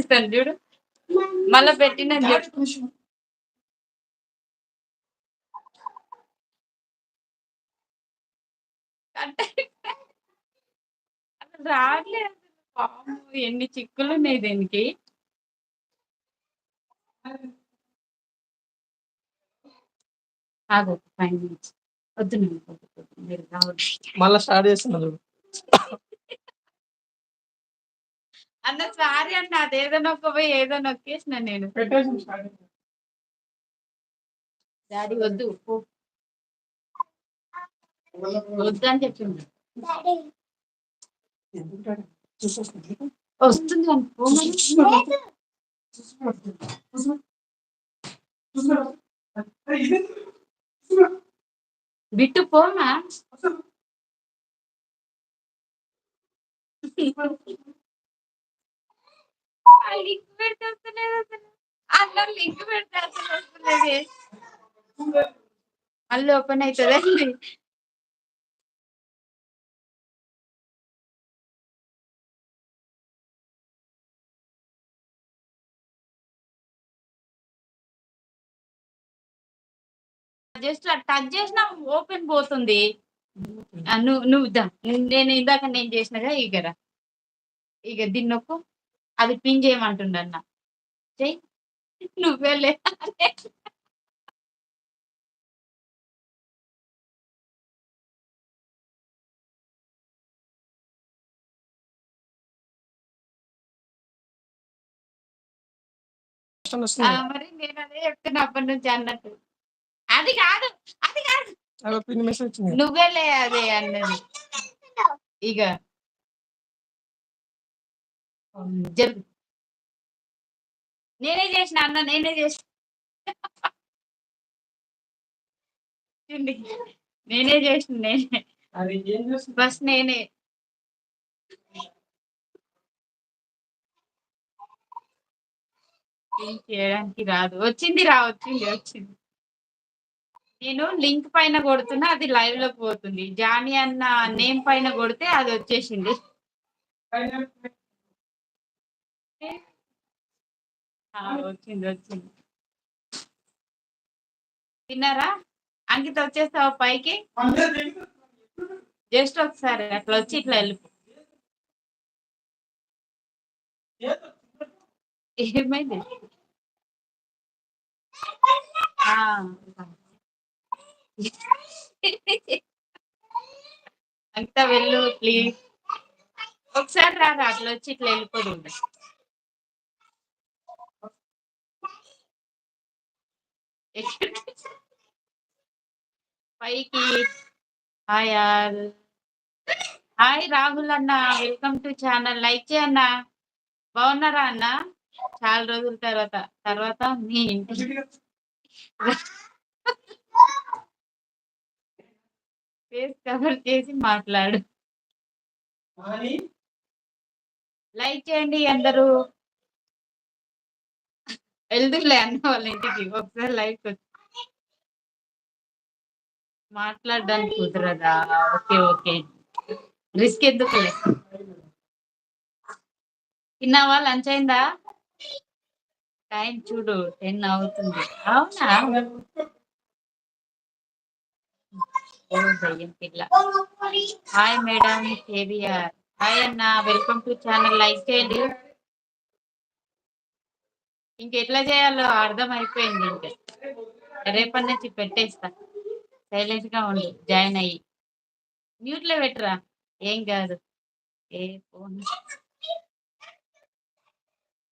ఇస్తాను చూడు. మళ్ళా పెట్టిన రావట్లేదు పాము ఎన్ని చిక్కులు ఉన్నాయి దీనికి? ఆగు ఫైవ్ మినిట్స్ వద్దు నేను మళ్ళా స్టార్ట్ చేస్తున్నా చూడు. అన్న సారీ అన్న అదేదో నొక్కపోయి ఏదో నొక్కేసిన నేను. పెట్టేసి స్టార్ట్ డాడీ వద్దు. వద్దు అని చెప్పింది వస్తుంది. బిట్టు పోమా లింక్ పెడితే వస్తలేదు అసలు అన్న లింక్ పెడితే అసలు వస్తలేదు మళ్ళీ ఓపెన్ అవుతుందండి జస్ట్ టచ్ చేసినా ఓపెన్ పోతుంది. నువ్వు నువ్వు నేను ఇందాక నేను చేసినగా ఇగరా. ఇక దీన్ని నొక్కు. అది పిన్ చేయమంటుండ అన్న చెయ్యి నువ్వే లే. మరి నేను అదే చెప్తున్నా అప్పటి నుంచి అన్నట్టు. అది కాదు అది కాదు. వచ్చింది నువ్వేలే అదే అన్నది. ఇక నేనే చేసిన అన్న నేనే చేసిన. నేనే చేసిన నేనే. బస్ నేనే. చేయడానికి రాదు. వచ్చింది రా వచ్చింది వచ్చింది. నేను లింక్ పైన కొడుతున్నా అది లైవ్లోకి పోతుంది. జానీ అన్న నేమ్ పైన కొడితే అది వచ్చేసింది. వచ్చింది వచ్చింది. తిన్నారా? అంకిత వచ్చేస్తావా పైకి? జస్ట్ ఒకసారి అట్లా వచ్చి ఇట్లా వెళ్ళిపో. ఏమైంది? ఆ. అంకిత వెళ్ళు ప్లీజ్ ఒకసారి రారా అట్లా వచ్చి ఇట్లా వెళ్ళిపోదు. పైకి. Hi all. హాయ్ రాహుల్ అన్న వెల్కమ్ టు ఛానల్. లైక్ చేయన్న బాగున్నారా అన్న? చాలా రోజుల తర్వాత తర్వాత మీ ఇంటి ఫేస్ కవర్ చేసి మాట్లాడు. లైక్ చేయండి అందరూ. వెళ్దులే అన్న వాళ్ళ ఇంటికి ఒకసారి లైఫ్ మాట్లాడడానికి కుదరదా? Okay okay. రిస్క్ ఎందుకులే? తిన్నావా? లంచ్ అయిందా? టైం చూడు టెన్ అవుతుంది. అవునా? పిల్ల. Hi madam KVR. హాయ్ అన్న వెల్కమ్ టు ఛానల్ లైక్ చేయండి. ఇంకెట్లా చేయాలో అర్థం అయిపోయింది ఇంకా. రేపటి నుంచి పెట్టేస్తా. సైలెంట్గా ఉండు జాయిన్ అయ్యి. మ్యూట్లో పెట్టరా? ఏం కాదు. ఏ ఫోన్?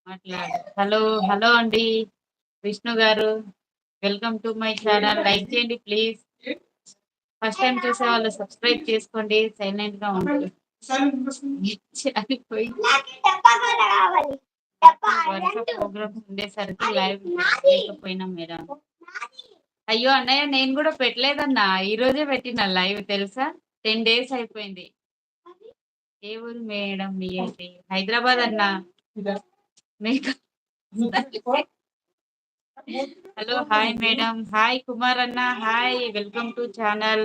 మాట్లాడు. హలో హలో అండి. విష్ణు గారు welcome to my channel. Like చేయండి ప్లీజ్. ఫస్ట్ టైం చూసే వాళ్ళు సబ్స్క్రైబ్ చేసుకోండి. సైలెంట్గా ఉండండి చనిపోయి వరుస ప్రోగ్రామ్స్ ఉండేసరికి లైవ్ లేకపోయినాం మేడం. అయ్యో అన్నయ్య నేను కూడా పెట్టలేదన్నా. ఈ రోజే పెట్టిన లైవ్ తెలుసా? టెన్ డేస్ అయిపోయింది. ఏ ఊరు మేడం మీ హైదరాబాద్ అన్న. Hello hi madam. Hi Kumar అన్న. Hi welcome to channel.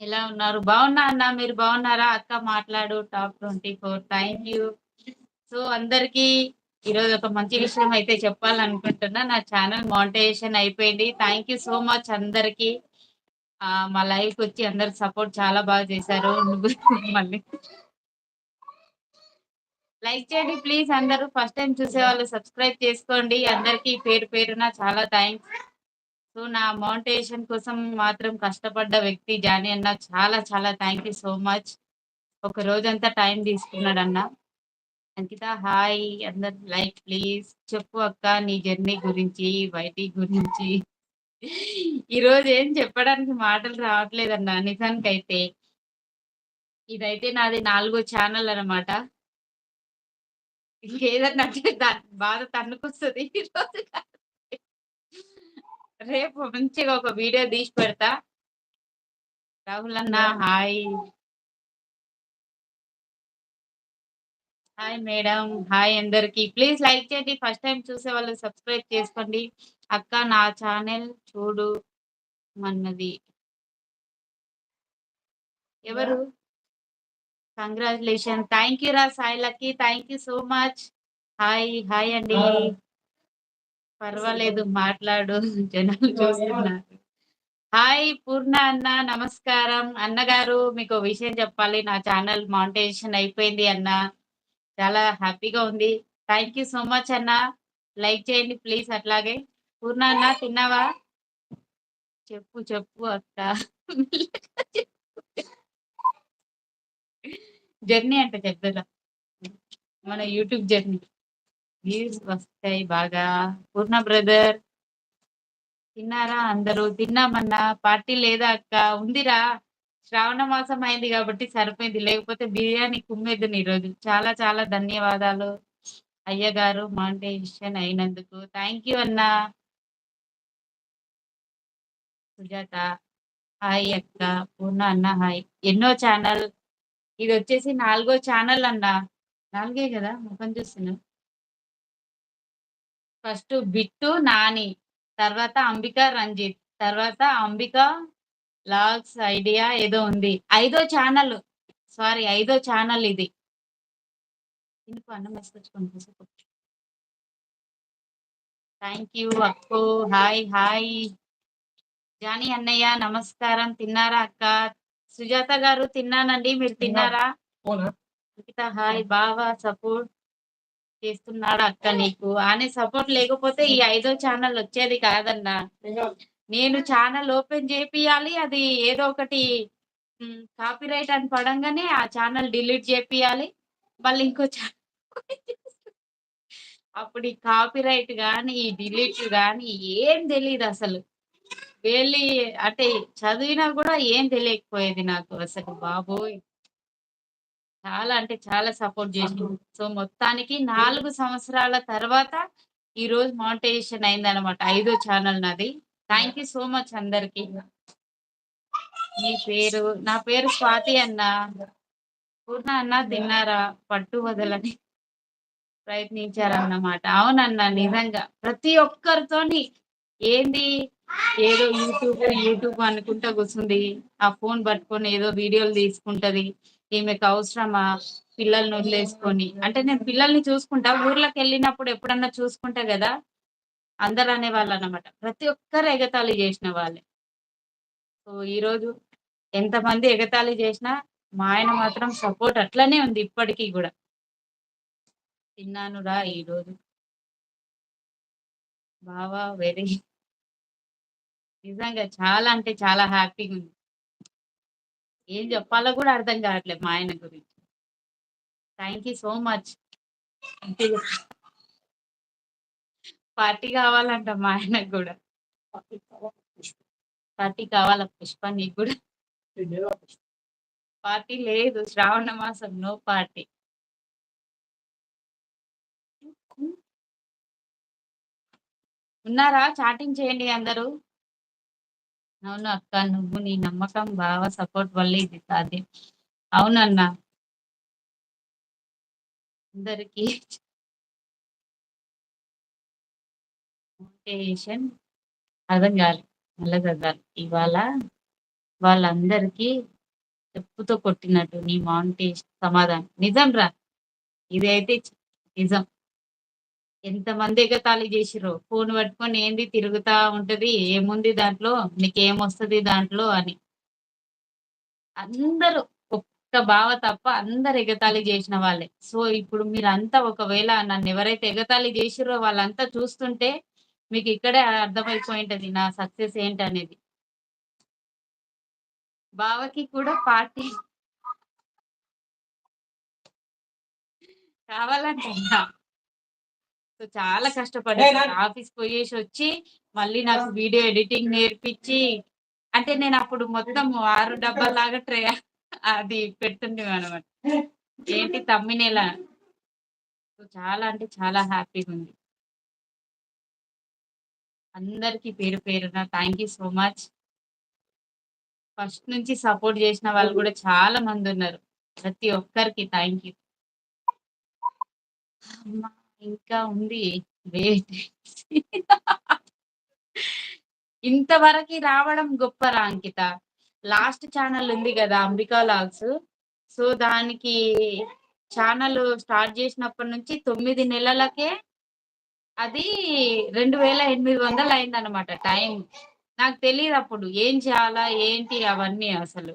ఎలా ఉన్నారు? బాగున్నా అన్న? మీరు బాగున్నారా? అక్క మాట్లాడు top twenty four. Thank you. So అందరికీ ఈరోజు ఒక మంచి విషయం అయితే చెప్పాలనుకుంటున్నా. నా ఛానల్ మానిటైజేషన్ అయిపోయింది. థ్యాంక్ యూ సో మచ్ అందరికి. మా లైఫ్ వచ్చి అందరు సపోర్ట్ చాలా బాగా చేశారు. నువ్వు మళ్ళీ లైక్ చేయండి ప్లీజ్ అందరూ. ఫస్ట్ టైం చూసే వాళ్ళు సబ్స్క్రైబ్ చేసుకోండి. అందరికి పేరు పేరున చాలా థ్యాంక్స్. సో నా మౌంటేషన్ కోసం మాత్రం కష్టపడ్డ వ్యక్తి జానీ అన్న చాలా చాలా థ్యాంక్ యూ సో మచ్. ఒక రోజంతా టైం తీసుకున్నాడు అన్న అంకిత హాయ్ అందరు లైక్ ప్లీజ్. చెప్పు అక్క నీ జర్నీ గురించి బయటి గురించి. ఈ రోజు ఏం చెప్పడానికి మాటలు రావట్లేదన్న అయితే ఇదైతే నాది నాలుగో ఛానల్ అన్నమాట. ఇంకేదన్నా దాని బాధ తన్నుకొస్తుంది ఈరోజు రేపు మంచిగా ఒక వీడియో తీసి పెడతా. రాహుల్ అన్న హాయ్. హాయ్ మేడం హాయ్ అందరికి. ప్లీజ్ లైక్ చేయండి. ఫస్ట్ టైం చూసే వాళ్ళు సబ్స్క్రైబ్ చేసుకోండి. అక్క నా ఛానల్ చూడు మన్నది. ఎవరు? కంగ్రాచులేషన్ థ్యాంక్ యూ రా Sai lucky thank you so much hi hi అండి పర్వాలేదు మాట్లాడు. జనాలు చూస్తున్నారు. హాయ్ పూర్ణ అన్న నమస్కారం. అన్నగారు మీకు విషయం చెప్పాలి. నా ఛానల్ మానిటైజేషన్ అయిపోయింది అన్న. చాలా హ్యాపీగా ఉంది. థ్యాంక్ యూ సో మచ్ అన్న. లైక్ చేయండి ప్లీజ్ అట్లాగే. పూర్ణ అన్న తిన్నావా? చెప్పు చెప్పు అక్క. జర్నీ అంట చెప్తా మన యూట్యూబ్ జర్నీ వ్యూస్ వస్తాయి బాగా. పూర్ణ బ్రదర్ తిన్నారా అందరూ? తిన్నామన్నా. పార్టీ లేదా అక్క? ఉందిరా. శ్రావణ మాసం అయింది కాబట్టి సరిపోయింది. లేకపోతే బిర్యానీ కుమ్మేద్దును ఈరోజు. చాలా చాలా ధన్యవాదాలు అయ్యగారు మాంటేషన్ అయినందుకు. థ్యాంక్ యూ అన్నా. సుజాత హాయ్ అక్క పూర్ణ అన్న హాయ్. ఎన్నో ఛానల్ ఇది వచ్చేసి నాలుగో ఛానల్ అన్న. నాలుగే కదా? ముఖం చూస్తున్నా. ఫస్ట్ బిట్టు నాని తర్వాత అంబిక రంజిత్ తర్వాత అంబిక లాగ్స్ ఐడియా ఏదో ఉంది. ఐదో ఛానల్. సారీ ఐదో ఛానల్ ఇది. ఎందుకు అన్నం వేసుకొచ్చుకోండి థ్యాంక్ యూ అక్కు. హాయ్ హాయ్ జానీ అన్నయ్య నమస్కారం. తిన్నారా అక్క? సుజాత గారు తిన్నానండి. మీరు తిన్నారా? అంకిత హాయ్ బాగా సపోర్ట్ చేస్తున్నాడు అక్క నీకు? ఆయన సపోర్ట్ లేకపోతే ఈ ఐదో ఛానల్ వచ్చేది కాదన్నా. నేను ఛానల్ ఓపెన్ చేపియాలి అది ఏదో ఒకటి కాపీ రైట్ అని పడంగానే ఆ ఛానల్ డిలీట్ చేపియాలి మళ్ళీ ఇంకో ఛానల్ అప్పుడు ఈ కాపీ రైట్ కానీ ఈ డిలీట్ కానీ ఏం తెలియదు అసలు. వెళ్ళి అంటే చదివినా కూడా ఏం తెలియకపోయేది నాకు అసలు బాబోయ్. చాలా అంటే చాలా సపోర్ట్ చేసింది. సో మొత్తానికి నాలుగు సంవత్సరాల తర్వాత ఈ రోజు మానిటైజేషన్ అయింది అనమాట ఐదో ఛానల్ నాది. థ్యాంక్ యూ సో మచ్ అందరికి. మీ పేరు నా పేరు స్వాతి అన్న. పూర్ణ అన్న తిన్నారా? పట్టు వదలని ప్రయత్నించారన్నమాట. అవునన్న నిజంగా. ప్రతి ఒక్కరితోని ఏంది? ఏదో యూట్యూబ్ యూట్యూబ్ అనుకుంటా కూర్చుంది ఆ ఫోన్ పట్టుకొని ఏదో వీడియోలు తీసుకుంటది. ఈమెకు అవసరమా? పిల్లల్ని వదిలేసుకొని. అంటే నేను పిల్లల్ని చూసుకుంటా. ఊర్లోకి వెళ్ళినప్పుడు ఎప్పుడన్నా చూసుకుంటా కదా అందరు అనేవాళ్ళు అన్నమాట ప్రతి ఒక్కరు ఎగతాళి చేసిన వాళ్ళే. సో ఈ రోజు ఎంతమంది ఎగతాళి చేసినా మా ఆయన మాత్రం సపోర్ట్ అట్లనే ఉంది ఇప్పటికీ కూడా. తిన్నానురా ఈ రోజు బావా వెరీ. నిజంగా చాలా అంటే చాలా హ్యాపీగా ఉంది. ఏం చెప్పాలో కూడా అర్థం కావట్లేదు మా ఆయన గురించి. Thank you so much. Party కావాలంట మా ఆయనకు కూడా. పార్టీ కావాల పుష్ప? నీకు కూడా? పార్టీ లేదు శ్రావణ మాసం నో పార్టీ. ఉన్నారా? చాటింగ్ చేయండి అందరూ. అవును అక్క నువ్వు నీ నమ్మకం బాగా సపోర్ట్ వల్ల ఇది సాధ్యం. అవునన్నా. అందరికి మోటివేషన్ అర్థం కాదు మళ్ళీ చదవాలి ఇవాళ వాళ్ళందరికీ చెప్పుతో కొట్టినట్టు నీ మౌంటేషన్ సమాధానం నిజం రా ఇదైతే నిజం. ఎంతమంది ఎగతాళి జేసిర్రో. ఫోన్ పట్టుకొని ఏంది తిరుగుతా ఉంటది. ఏముంది దాంట్లో? నీకేమొస్తుంది దాంట్లో అని. అందరూ ఒక్క బావ తప్ప అందరు ఎగతాళి చేసిన వాళ్ళే. సో, ఇప్పుడు మీరంతా ఒకవేళ నన్ను ఎవరైతే ఎగతాళి చేసిర్రో వాళ్ళంతా చూస్తుంటే మీకిక్కడే అర్థమైపోయుంటది నా సక్సెస్ ఏంటనేది. బావకి కూడా పార్టీ కావాలంటన్నా. సో, చాలా కష్టపడ్డా. ఆఫీస్ పోయేసొచ్చి మళ్ళీ నాకు వీడియో ఎడిటింగ్ నేర్పిచ్చి అంటే నేనప్పుడు మొత్తం 6 డబ్బాలాగా ట్రే అది పెడుతుండేవనమాట. ఏంటి తమ్మినేలా సో, చాలా అంటే చాలా హ్యాపీగుంది. అందరికి పేరు పేరున thank you so much. First నుంచి సపోర్ట్ చేసిన వాళ్ళు కూడా చాలా మంది ఉన్నారు ప్రతి ఒక్కరికి థ్యాంక్ యూ. అమ్మా! ఇంకా ఉంది. వెయిట్. ఇంతవరకి రావడం గొప్పరా అంకిత. లాస్ట్ ఛానల్ ఉంది కదా అంబికా లాగ్స్. సో, దానికి ఛానల్ స్టార్ట్ చేసినప్పటి నుంచి తొమ్మిది నెలలకే అది 2800 అయిందనమాట టైం. నాకు తెలియదు అప్పుడు ఏం చేయాలా? ఏంటి? అవన్నీ అసలు.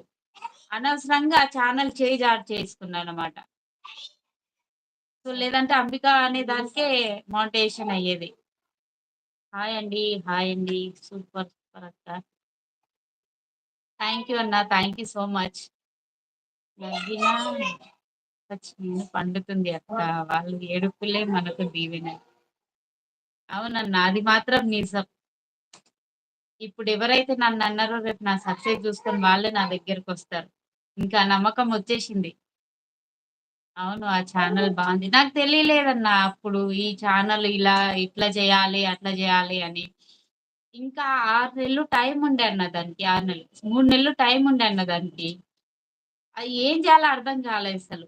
అనవసరంగా ఆ ఛానెల్ చేయి చేసుకున్నాను అన్నమాట సో, లేదంటే అంబికా అనే దానికే మానిటైజేషన్ అయ్యేది. హాయ్ అండి. హాయ్ అండి. సూపర్ సూపర్ అక్క. థ్యాంక్ యూ అన్న. Thank you so much. పండుతుంది అక్క. వాళ్ళు ఏడుపులే మనకు దీవెన. అవునన్నా. అది మాత్రం నిజం. ఇప్పుడు ఎవరైతే నన్ను అన్నారో రేపు నా సక్సెస్ చూసుకొని వాళ్ళే నా దగ్గరకొస్తారు. ఇంకా నమ్మకం వచ్చేసింది అవును. ఆ ఛానల్ బాగుంది నాకు తెలియలేదన్నా అప్పుడు ఈ ఛానల్ ఇలా ఇట్లా చేయాలి అట్లా చేయాలి అని. ఇంకా ఆరు నెలలు టైం ఉండే అన్న దానికి. ఆరు నెలలు. మూడు నెలలు టైం ఉండే అన్న దానికి. అది ఏం చేయాలో అర్థం కాలేదు అసలు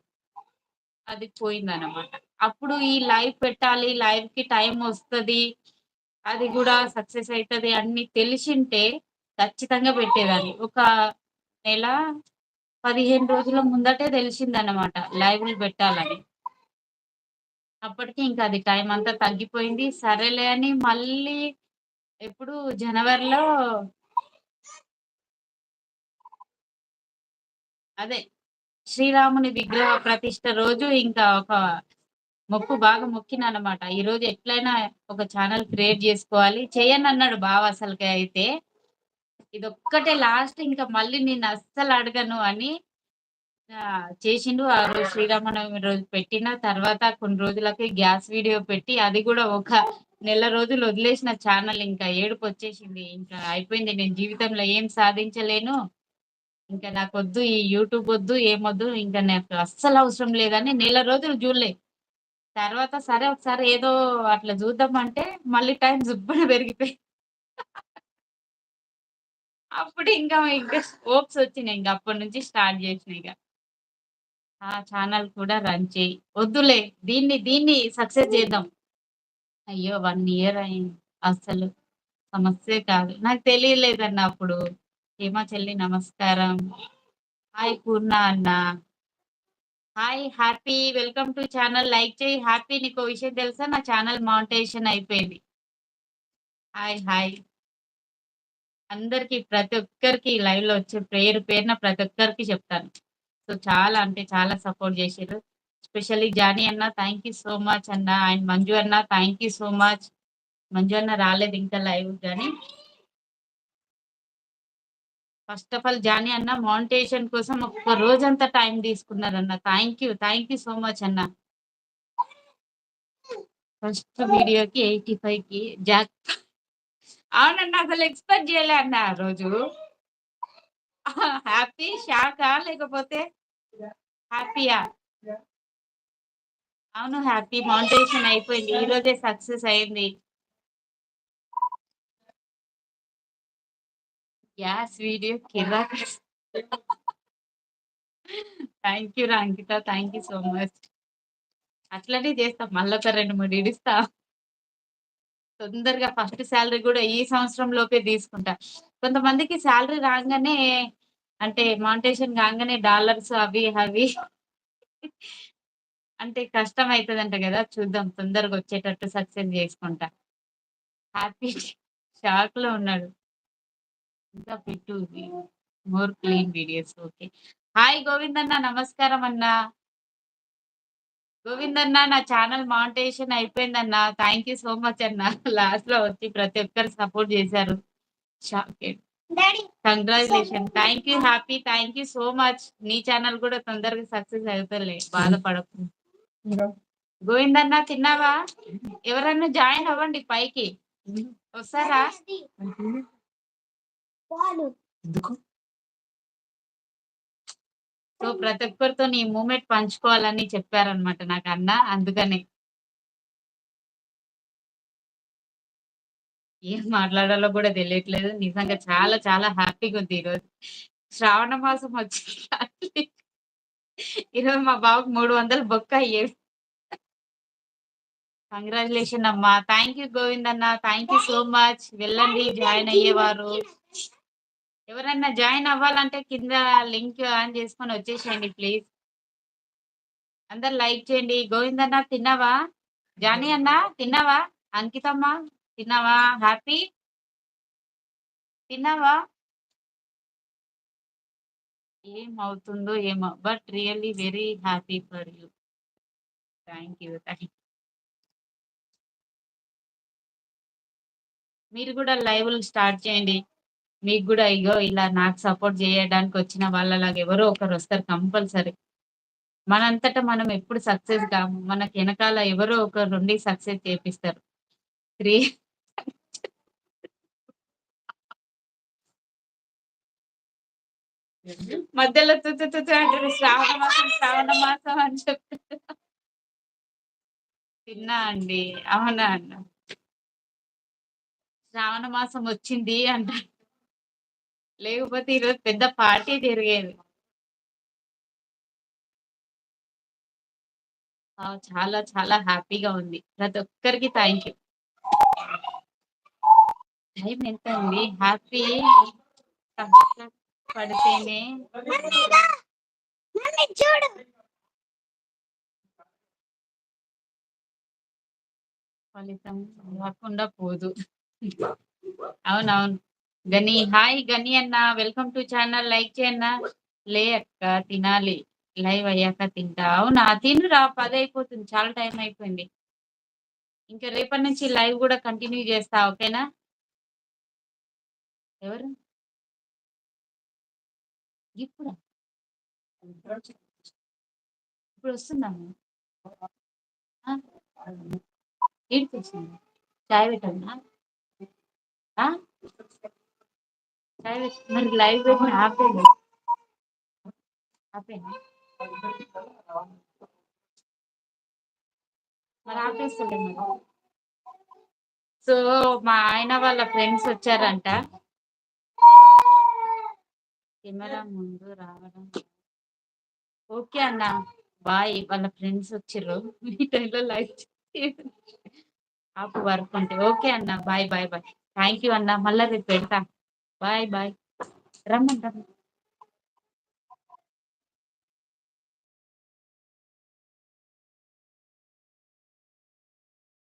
అది పోయిందన్నమాట అప్పుడు ఈ లైవ్ పెట్టాలి, లైవ్కి టైం వస్తుంది అది కూడా సక్సెస్ అవుతుంది అన్ని తెలిసింటే ఖచ్చితంగా పెట్టేదాన్ని. ఒక నెల 15 రోజుల ముందటే తెలిసిందనమాట లైవ్‌లు పెట్టాలని. అప్పటికి ఇంకా అది టైం అంతా తగ్గిపోయింది. సరేలే అని మళ్ళీ ఎప్పుడు జనవరిలో అదే. శ్రీరాముని విగ్రహ ప్రతిష్ట రోజు ఇంకా ఒక మొక్కు బాగా మొక్కినమాట ఈ రోజు ఎట్లైనా ఒక ఛానల్ క్రియేట్ చేసుకోవాలి చేయను అన్నాడు బావ అసలుకి అయితే. ఇదొక్కటే లాస్ట్ ఇంకా మళ్ళీ నేను అస్సలు అడగను అని చేసిండు. ఆ రోజు శ్రీరామనవమి రోజు పెట్టిన తర్వాత కొన్ని రోజులకి గ్యాస్ వీడియో పెట్టి అది కూడా ఒక నెల రోజులు వదిలేసిన ఛానల్ ఇంకా ఏడుపొచ్చేసింది. ఇంకా అయిపోయింది. నేను జీవితంలో ఏం సాధించలేను. ఇంకా నాకొద్దు ఈ యూట్యూబ్ వద్దు ఏమొద్దు. ఇంకా నాకు అస్సలు అవసరం లేదని నెల రోజులు చూడలేదు తర్వాత సరే ఒకసారి ఏదో అట్లా చూద్దాం అంటే మళ్ళీ టైం జుప్పున పెరిగిపోయి అప్పుడు ఇంకా ఇంకా హోప్స్ వచ్చినాయి ఇంకా అప్పటి నుంచి స్టార్ట్ చేసినాయి ఇక ఆ ఛానల్ కూడా రన్ చేయి వద్దులే దీన్ని దీన్ని సక్సెస్ చేద్దాం అయ్యో! వన్ ఇయర్ అయింది. అసలు సమస్య కాదు. నాకు తెలియలేదన్న అప్పుడు. హేమా చెల్లి నమస్కారం. హాయ్ పూర్ణ అన్న. Hi happy welcome to channel like చేయి హ్యాపీ నీకో విషయం తెలుసా? నా ఛానల్ మానిటైజేషన్ అయిపోయింది. Hi hi. అందరికి ప్రతి ఒక్కరికి లైవ్లో వచ్చే పేరు పేరున ప్రతి ఒక్కరికి చెప్తాను. సో, చాలా అంటే చాలా సపోర్ట్ జేసిర్రు. స్పెషల్లీ జానీ అన్న థ్యాంక్ యూ సో మచ్ అన్న. అండ్ మంజు అన్న thank you so much. Manju అన్న రాలేదు ఇంకా లైవ్ కానీ ఫస్ట్ ఆఫ్ ఆల్ జానీ అన్న మౌంటేషన్ కోసం ఒక్క రోజంతా time తీసుకున్నారన్న. Thank you. Thank you so much అన్న. ఫస్ట్ వీడియోకి 85కి జాక్ అవునన్నా అసలు ఎక్స్‌పెక్ట్ చేయలే అన్న ఆ రోజు. హ్యాపీ, షాకా లేకపోతే హ్యాపీయా? అవును. హ్యాపీ మౌంటేషన్ అయిపోయింది. ఈ రోజే సక్సెస్ అయింది. యాస్ వీడియో కిరా థ్యాంక్ యూ రా Ankita. Thank you so much. అట్లనే చేస్తాం మళ్ళొక 2, 3 ఇడుస్తా. తొందరగా ఫస్ట్ సాలరీ కూడా ఈ సంవత్సరం లోపే తీసుకుంటా. కొంతమందికి సాలరీ రాగానే అంటే మానిటైజేషన్ కాగానే డాలర్స్ అవి అవి అంటే కష్టం అవుతుందంట కదా చూద్దాం తొందరగా వచ్చేటట్టు సక్సెస్ చేసుకుంటా హ్యాపీ షాక్‌లో ఉన్నాడు. ఇంకా పెట్టు more clean videos okay. Hi Govindanna నమస్కారం అన్న. గోవిందన్న నా ఛానల్ మానిటైజేషన్ అయిపోయిందన్న. థాంక్ యూ సో మచ్ అన్న. లాస్ట్‌లో వచ్చి ప్రతి ఒక్కరు సపోర్ట్ జేశారు. Shocked. Congratulation. Thank you happy. Thank you so much. నీ ఛానల్ గూడా తొందరగా సక్సెస్ అవుతదిలే బాధపడకు. ఇంకా గోవిందన్న తిన్నావా? ఎవరన్నా జాయిన్ అవ్వండి పైకి. వస్తారా? ఎందుకు సో ప్రతి ఒక్కరితో నీ మూమెంట్ పంచుకోవాలని చెప్పారనమాట నాకు అన్న. అందుకని. ఏం మాట్లాడాలో గూడా తెలియట్లేదు. నిజంగా చాలా చాలా హ్యాపీగా ఉంది ఈరోజు. శ్రావణ మాసం వచ్చింది. ఈరోజు మా బాబుకి 300 బొక్క అయ్యేవి. కంగ్రాచ్యులేషన్ అమ్మా. Thank you Govindanna. Thank you so much. వెళ్ళండి జాయిన్ అయ్యేవారు. ఎవరైనా జాయిన్ అవ్వాలంటే కింద లింక్ ఆన్ చేసుకొని వచ్చేసేయండి ప్లీజ్. అందరు లైక్ చేయండి. గోవిందన్న తిన్నావా? జానీ అన్న తిన్నావా? అంకితమ్మ తిన్నావా? హ్యాపీ? తిన్నావా? ఏమవుతుందో ఏమో! But really very happy for you. Thank you. Thank మీరు కూడా లైవ్‌లు స్టార్ట్ చేయండి. మీకు కూడా ఇగో ఇలా నాకు సపోర్ట్ చేయడానికి వచ్చిన వాళ్ళలాగా ఎవరో ఒకరు వస్తారు కంపల్సరీ. మనంతటా మనం ఎప్పుడు సక్సెస్ కాము. మనకి వెనకాల ఎవరో ఒకరుండి సక్సెస్ చేపిస్తారు. త్రీ మధ్యలో తుతు తు అంటారు. శ్రావణ మాసం, శ్రావణ మాసం అని చెప్తారు. తిన్నా అండి. అవునా అన్న. శ్రావణ మాసం వచ్చింది అంటారు. లేకపోతే ఈరోజు పెద్ద పార్టీ జరిగేది. చాలా చాలా హ్యాపీగా ఉంది. ప్రతి ఒక్కరికి థ్యాంక్ యూ. టైం ఎంత అండి? హ్యాపీ కష్టపడితేనే ఫలితం రాకుండా పోదు. అవునవును. గని హాయ్ గని అన్న. వెల్కమ్ టు ఛానల్ లైక్ చేయన్నా. లే అక్క తినాలి. లైవ్ అయ్యాక తింటా. అవునా? తినురా పది అయిపోతుంది. చాలా టైం అయిపోయింది. ఇంకా రేపటి నుంచి లైవ్ కూడా కంటిన్యూ చేస్తా. ఓకేనా? ఎవరు? ఇప్పుడు ఇప్పుడొస్తుందమ్మ. ఆ! ఈడికొచ్చింది. చాయ్ పెట్టమ్మా మరి లైవ్ పెట్టిన ఆపేయి. ఆపేనా? మరి ఆపేస్తలే మరి. సో, మా ఆయన వాళ్ళ ఫ్రెండ్స్ వచ్చారంట. కెమెరా ముందు రావడం ఓకే అన్న. బాయ్. వాళ్ళ ఫ్రెండ్స్ వచ్చారు మీ టైంలో లైవ్ ఆపు వర్క్ ఉంటే. ఓకే అన్న. Bye. Bye. Bye. Thank you అన్న. మళ్ళా రేపు పెడతా. బాయ్. బాయ్. రమ్మంటాను.